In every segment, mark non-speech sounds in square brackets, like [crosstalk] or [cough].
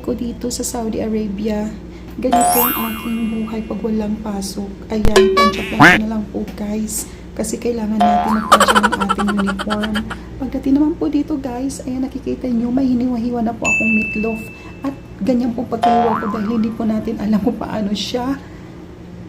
ko dito sa Saudi Arabia. Ganito ang aking buhay pag walang pasok. Ayan, plancha-plancha na lang po guys. Kasi kailangan natin magplancha ng ating uniform. Pagdating naman po dito guys, ayan nakikita nyo, may hiniwa-hiwa na po akong meatloaf. At ganyan po pagkahiwa ko dahil hindi po natin alam kung paano siya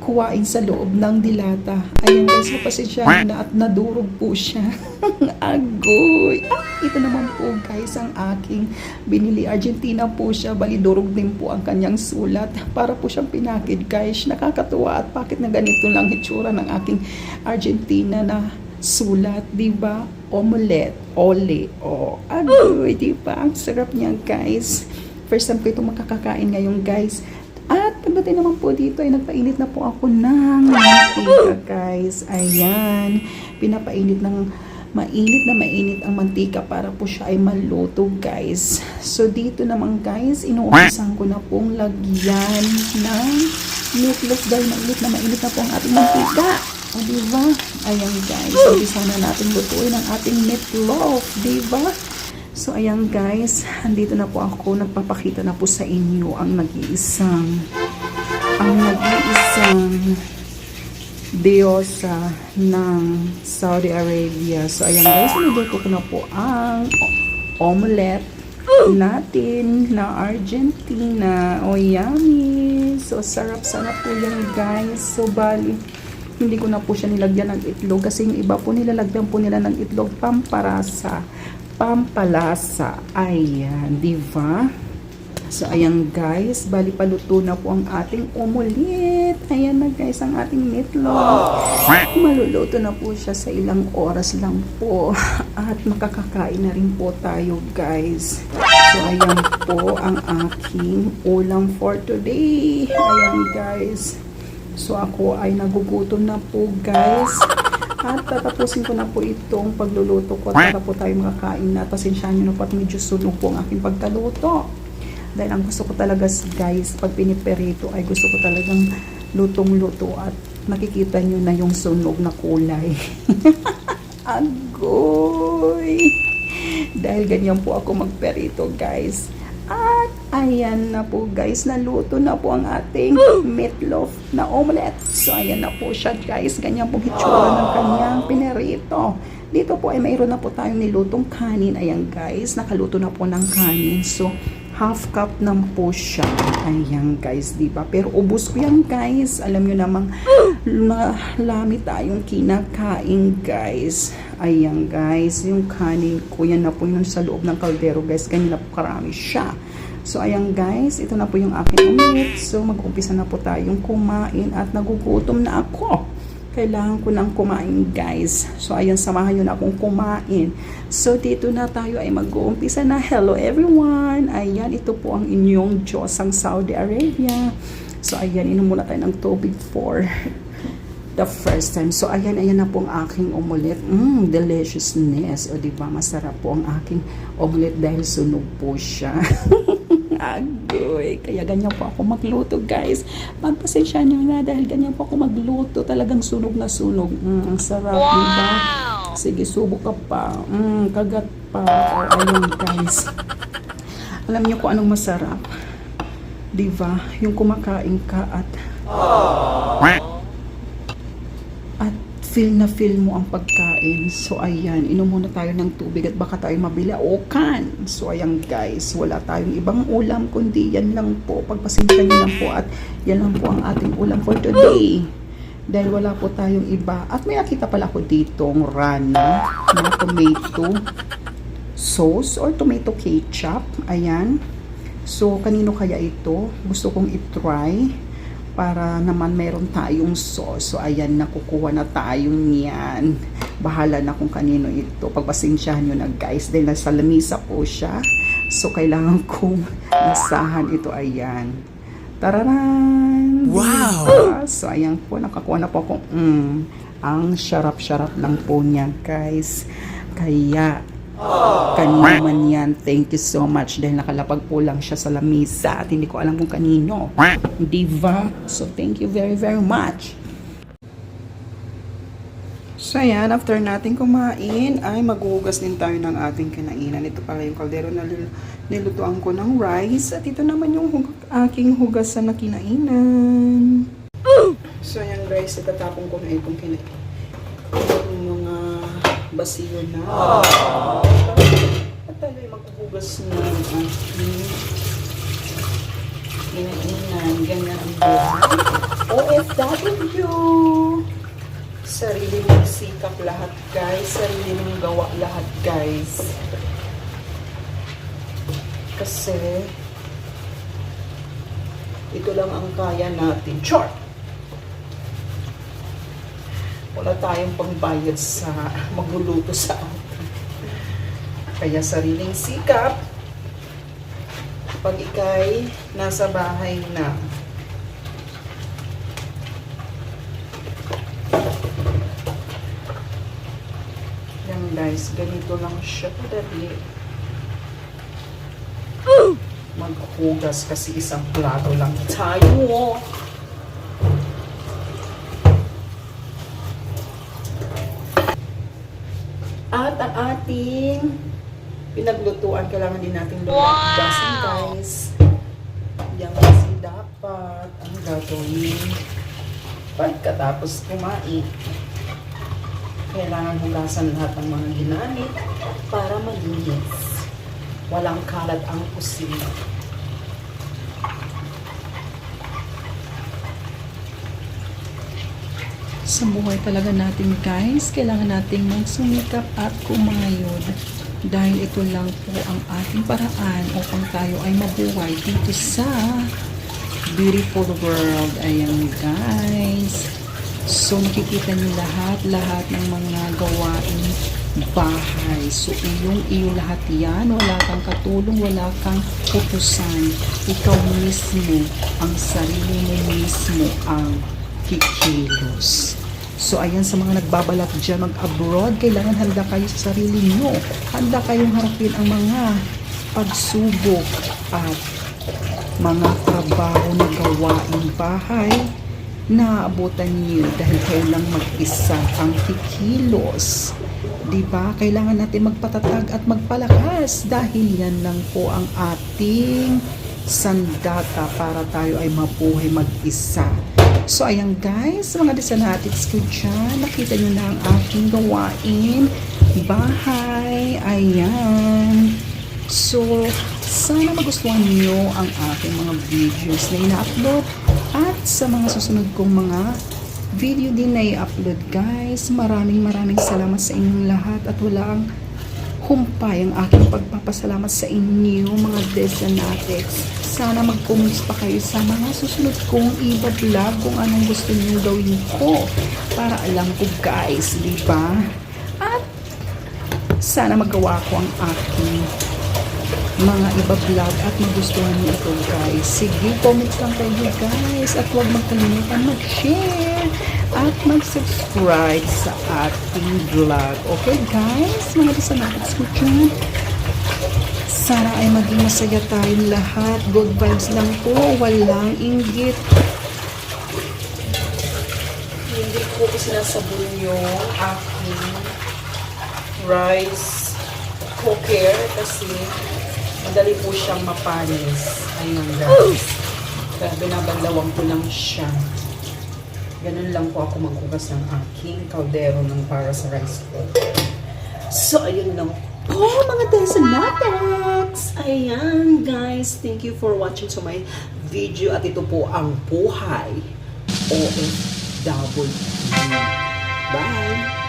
kuwain sa loob ng dilata. Ayan guys, mapasensya na at nadurog po siya. [laughs] Agoy! Ah, ito naman po guys ang aking binili. Argentina po siya. Bali, durog din po ang kanyang sulat. Para po siyang pinakid guys. Nakakatuwa at bakit na ganito lang hitsura ng aking Argentina na sulat, di ba? Omelette, ole, oh, agoy, di? Ang sarap niya guys. First time ko itong makakakain ngayon guys. At pagdating naman po dito ay nagpainit na po ako ng mantika guys. Ayan. Pinapainit ng mainit na mainit ang mantika para po siya ay maluto guys. So dito naman guys, inuumpisan ko na pong lagyan ng meatloaf dahil mainit na mainit na po ang ating mantika. O diba? Ayan guys, umpisa na natin lutuin ang ating meatloaf. Diba? So, ayan guys, andito na po ako, nagpapakita na po sa inyo ang nag-iisang, ang nag-iisang diyosa ng Saudi Arabia. So, ayan guys, niluto ko na po ang omelette natin na Argentina. O, yummy! So, sarap sana po yan guys. So, bali, hindi ko na po siya nilagyan ng itlog kasi yung iba po nilalagyan po nila ng itlog pamparasa pampalasa. Ayan di ba? So ayan guys. Bali paluto na po ang ating omelet ayan na guys ang ating meatloaf. Maluluto na po siya sa ilang oras lang po. [laughs] At makakakain na rin po tayo guys. So ayan po ang aking ulam for today. Ayan guys. So ako ay nagugutom na po guys. At tatapusin ko na po itong pagluluto ko at para po tayo makakain na. Pasensyahan nyo na po at medyo sunog po ang aking pagkaluto. Dahil ang gusto ko talaga guys, pag piniperito ay gusto ko talagang lutong-luto at makikita nyo na yung sunog na kulay. [laughs] Agoy! Dahil ganyan po ako magperito guys. At ayan na po guys, naluto na po ang ating [gasps] meatloaf na omelette. So ayan na po siya guys, ganyan po hitsura ng kanyang pinerito. Dito po ay mayroon na po tayong nilutong kanin. Ayan guys, nakaluto na po ng kanin. So half cup lang po siya. Ayan guys, di ba? Pero ubos ko yan guys. Alam nyo namang [gasps] malami tayong kinakain guys. Ayan guys, yung kanin ko, yan na po yun sa loob ng kaldero guys. Ganyan na po karami siya. So ayan guys, ito na po yung aking omelet. So mag-umpisa na po tayong kumain at nagugutom na ako. Kailangan ko nang kumain guys. So ayan, samahan nyo na akong kumain. So dito na tayo ay mag-uumpisa na. Hello everyone! Ayan, ito po ang inyong Diyos ang Saudi Arabia. So ayan, inom muna tayo ng tubig for the first time. So, ayan, ayan na po ang aking omelette. Mmm, deliciousness. O, di ba masarap po ang aking omelette dahil sunog po siya. [laughs] Agoy. Kaya ganyan po ako magluto, guys. Pagpasensya nyo na dahil ganyan po ako magluto. Talagang sunog na sunog. Mm, ang sarap, wow! di ba? Sige, subok ka pa. Mm, kagat pa. O, ayun, guys. Alam niyo kung anong masarap? Di ba? Yung kumakain ka at at feel na feel mo ang pagkain. So, ayan, inom muna tayo ng tubig at baka tayo mabila o kan. So, ayan guys, wala tayong ibang ulam kundi yan lang po. Pagpasensya niyo lang po at yan lang po ang ating ulam for today. Dahil wala po tayong iba. At may nakita pala ko ditong rana na tomato sauce or tomato ketchup. Ayan. So, kanino kaya ito? Gusto kong itry para naman meron tayong sauce. So, ayan, nakukuha na tayong yan. Bahala na kung kanino ito. Pagpasensyahan nyo na guys, dahil nasa lamisa po siya. So, kailangan [laughs] kong nasahan ito. Ayan. Tararan! Wow! So, ayan po, nakakuha na po ako. Mm, ang syarap-syarap lang po niya, guys. Kaya, kanino man yan, thank you so much dahil nakalapag po lang siya sa lamisa at hindi ko alam kung kanino. Diva. So, thank you very, very much. So ayan, after natin kumain, ay maghuhugas din tayo ng ating kinainan. Ito pala yung kaldero na nilutuan ko ng rice. At ito naman yung hug- aking hugasan na kinainan. So ayan guys, itatapon ko na itong kinainan. Yung mga basiyo na. At tayo maghuhugas ng aking kinainan. Ganyan ang buhay. OFW! Sarili mong sikap lahat, guys. Sarili mong gawa lahat, guys. Kasi, ito lang ang kaya natin. Chart! Wala tayong pangbayad sa magluluto sa atin. Kaya sariling sikap, pag ikay nasa bahay na, Yan guys, ganito lang siya kadali. Maghugas kasi isang plato lang tayo. At ang ating pinaglutuan, kailangan din natin lumabasan guys. Yan kasi dapat ang gagawin pagkatapos kumain kailangan hugasan lahat ng mga ginamit para malinis. Walang kalat ang kusina. Sa buhay talaga natin guys, kailangan nating magsumikap at kumayod. Dahil ito lang po ang ating paraan upang tayo ay mabuhay dito sa beautiful world. Ayan guys. So, nakikita niyo lahat, lahat ng mga gawain bahay. So, iyong iyo lahat yan. Wala kang katulong, wala kang utusan. Ikaw mismo, ang sarili mo mismo ang kikilos. So, ayan sa mga nagbabalak dyan mag-abroad, kailangan handa kayo sa sarili nyo. Handa kayong harapin ang mga pagsubok at mga trabaho na gawain bahay na abutan niyo dahil kayo lang mag-isa ang kikilos. Di ba? Kailangan natin magpatatag at magpalakas dahil yan lang po ang ating sandata para tayo ay mabuhay mag-isa. So, ayan guys, mga desanatics ko dyan, nakita nyo na ang aking gawain. Bahay, ayan. So, sana magustuhan niyo ang aking mga videos na ina-upload at sa mga susunod kong mga video din na i-upload guys. Maraming maraming salamat sa inyong lahat at wala ang humpay ang aking pagpapasalamat sa inyo mga Desanatics. Sana mag-comments pa kayo sa mga susunod kong iba-vlog kung anong gusto niyo gawin ko para alam ko guys, di ba? At sana magawa ko ang aking mga iba vlog at magustuhan niyo ito guys. Sige, comments lang kayo guys at huwag magkalimutan mag-share at mag-subscribe sa ating vlog. Okay guys, mga disanatics ko dyan. Sana ay maging masaya tayong lahat. Good vibes lang po. Walang inggit. Hindi ko sinasabon yung aking rice cooker kasi madali po siyang mapanis. Ayun guys. Kaya binabanlawan ko lang siya. Ganun lang po ako maghugas ng aking kaldero ng para sa rice cooker. So, ayun lang po mga Desanatics! Ayan guys, thank you for watching to my video at ito po ang buhay OFW. Bye!